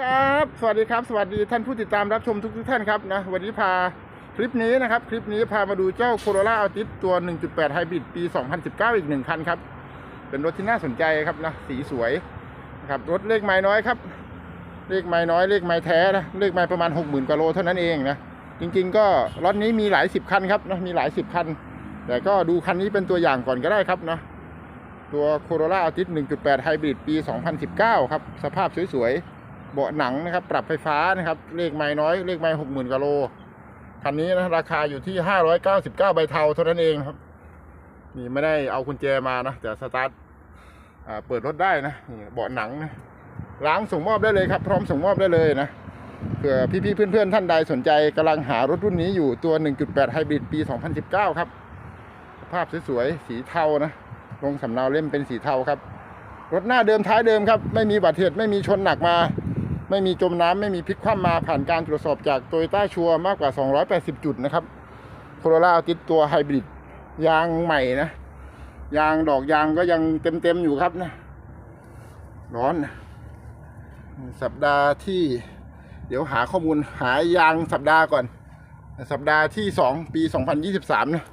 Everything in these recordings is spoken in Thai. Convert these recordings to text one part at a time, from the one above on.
ครับ สวัสดีครับ สวัสดีท่านผู้ติดตามรับชมทุกทุกท่านครับนะ วันนี้พาคลิปนี้นะครับ คลิปนี้พามาดูเจ้า Corolla Altis ตัว 1.8 Hybrid ปี 2019 อีกหนึ่งคันครับ เป็นรถที่น่าสนใจครับนะ สีสวยนะครับ รถเลขไม้น้อยครับ เลขไม้น้อย เลขไม้แท้นะ เลขไม้ประมาณ 60,000กว่าโลเท่านั้นเองนะ จริง ๆ ก็รถนี้มีหลายสิบคันครับนะ มีหลายสิบคัน แต่ก็ดูคันนี้เป็นตัวอย่างก่อนก็ได้ครับนะ ตัว Corolla Altis 1.8 Hybrid ปี 2019 ครับ สภาพสวยๆ เบาะหนังนะครับ ปรับไฟฟ้านะครับ เลขไม้น้อย เลขไม้60,000กว่าโลคันนี้นะราคาอยู่ที่599ใบเทาเท่านั้นเองครับ นี่ไม่ได้เอากุญแจมานะแต่สตาร์ทเปิดรถได้นะนี่เบาะหนังนะล้างส่งมอบได้เลยครับ พร้อมส่งมอบได้เลยนะเผื่อพี่ๆเพื่อนๆท่านใดสนใจกำลังหารถรุ่นนี้อยู่ตัว 1.8 Hybrid ปี 2019 ครับ สภาพสวยๆ สีเทานะ ลงสำเนาเล่มเป็นสีเทาครับ รถหน้าเดิมท้ายเดิมครับ ไม่มีบาดเหตุไม่มีชนหนักมา ไม่มีจมน้ำไม่มีพลิกคว่ำมาผ่านการตรวจสอบจากโตโยต้าชัวมากกว่า 280 จุดนะครับโคโรล่าติดตัวไฮบริดยางใหม่นะ ยางดอกยางก็ยังเต็มๆอยู่ครับนะ ร้อนนะสัปดาห์ที่ เดี๋ยวหาข้อมูลหายางสัปดาห์ก่อน สัปดาห์ที่ 2 ปี 2023 นะ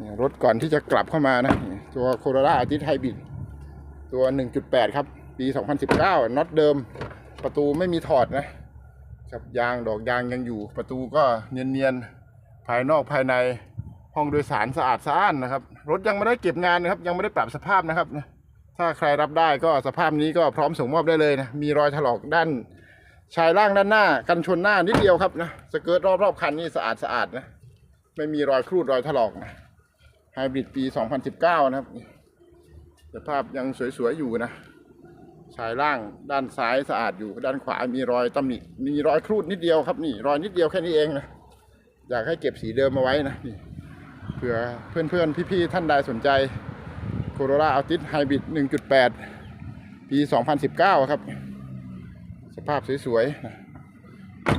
นี่รถก่อนที่จะกลับเข้ามานะ ตัวโคโร l าอาทิตย์ไฮบริดตัว 1.8 ครับ ปี 2019น็อตเดิม ประตูไม่มีถอดนะครับยางดอกยางยังอยู่ ประตูก็เนียนๆภายนอกภายในห้องโดยสารสะอาดสะอ้านนะครับ รถยังไม่ได้เก็บงานนะครับ ยังไม่ได้ปรับสภาพนะครับนะถ้าใครรับได้ก็สภาพนี้ก็พร้อมส่งมอบได้เลยนะมีรอยถลอกด้านชายล่างด้านหน้า กันชนหน้านิดเดียวครับนะสเกิร์ตรอบๆคันนี่สะอาดสะอาดนะไม่มีรอยครูดรอยถลอกนะไฮบริดปี 2019 นะครับสภาพยังสวยๆอยู่นะ ชายล่างด้านซ้ายสะอาดอยู่ด้านขวามีรอยตำหนิมีรอยครูดนิดเดียวครับนี่รอยนิดเดียวแค่นี้เองนะอยากให้เก็บสีเดิมมาไว้นะนี่เผื่อเพื่อนๆพี่ๆท่านใดสนใจ Corolla Altis Hybrid 1.8 ปี 2019 ครับ สภาพสวยๆนะ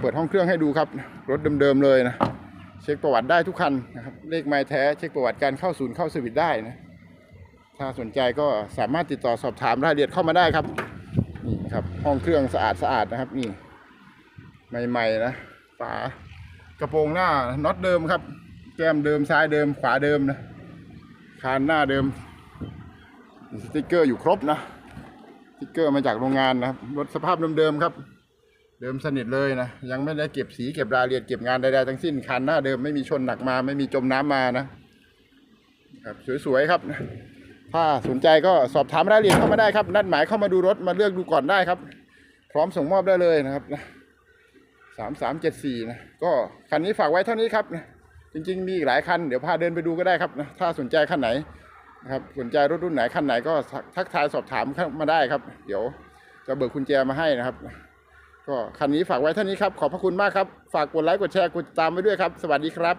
เปิดห้องเครื่องให้ดูครับ รถเดิมๆเลยนะ เช็คประวัติได้ทุกคันนะครับเลขไม้แท้เช็คประวัติการเข้าศูนย์เข้าสวิตได้นะ ถ้าสนใจก็สามารถติดต่อสอบถามรายละเอียดเข้ามาได้ครับนี่ครับ ห้องเครื่องสะอาดสะอาดนะครับนี่ใหม่ๆนะฝากระโปรงหน้าน็อตเดิมครับ แก้มเดิมซ้ายเดิมขวาเดิมนะคานหน้าเดิม สติ๊กเกอร์อยู่ครบนะสติ๊กเกอร์มาจากโรงงานนะครับรถสภาพเดิมๆครับ เดิมสนิทเลยนะยังไม่ได้เก็บสีเก็บรายละเอียดเก็บงานใดๆทั้งสิ้นคันหน้าเดิมไม่มีชนหนักมา ไม่มีจมน้ำมานะครับ สวยๆครับ ถ้าสนใจก็สอบถามรายละเอียดเข้ามาได้ครับ นัดหมายเข้ามาดูรถมาเลือกดูก่อนได้ครับ พร้อมส่งมอบได้เลยนะครับสามสามเจ็ดสี่นะก็คันนี้ฝากไว้เท่านี้ครับนะจริง ๆ มีอีกหลายคัน เดี๋ยวพาเดินไปดูก็ได้ครับนะถ้าสนใจคันไหนนะครับสนใจรถรุ่นไหนคันไหนก็ทักทายสอบถามเข้ามาได้ครับ เดี๋ยวจะเบิกกุญแจมาให้นะครับ ก็คันนี้ฝากไว้เท่านี้ครับ ขอบพระคุณมากครับ ฝากกดไลค์กดแชร์กดติดตามไว้ด้วยครับ สวัสดีครับ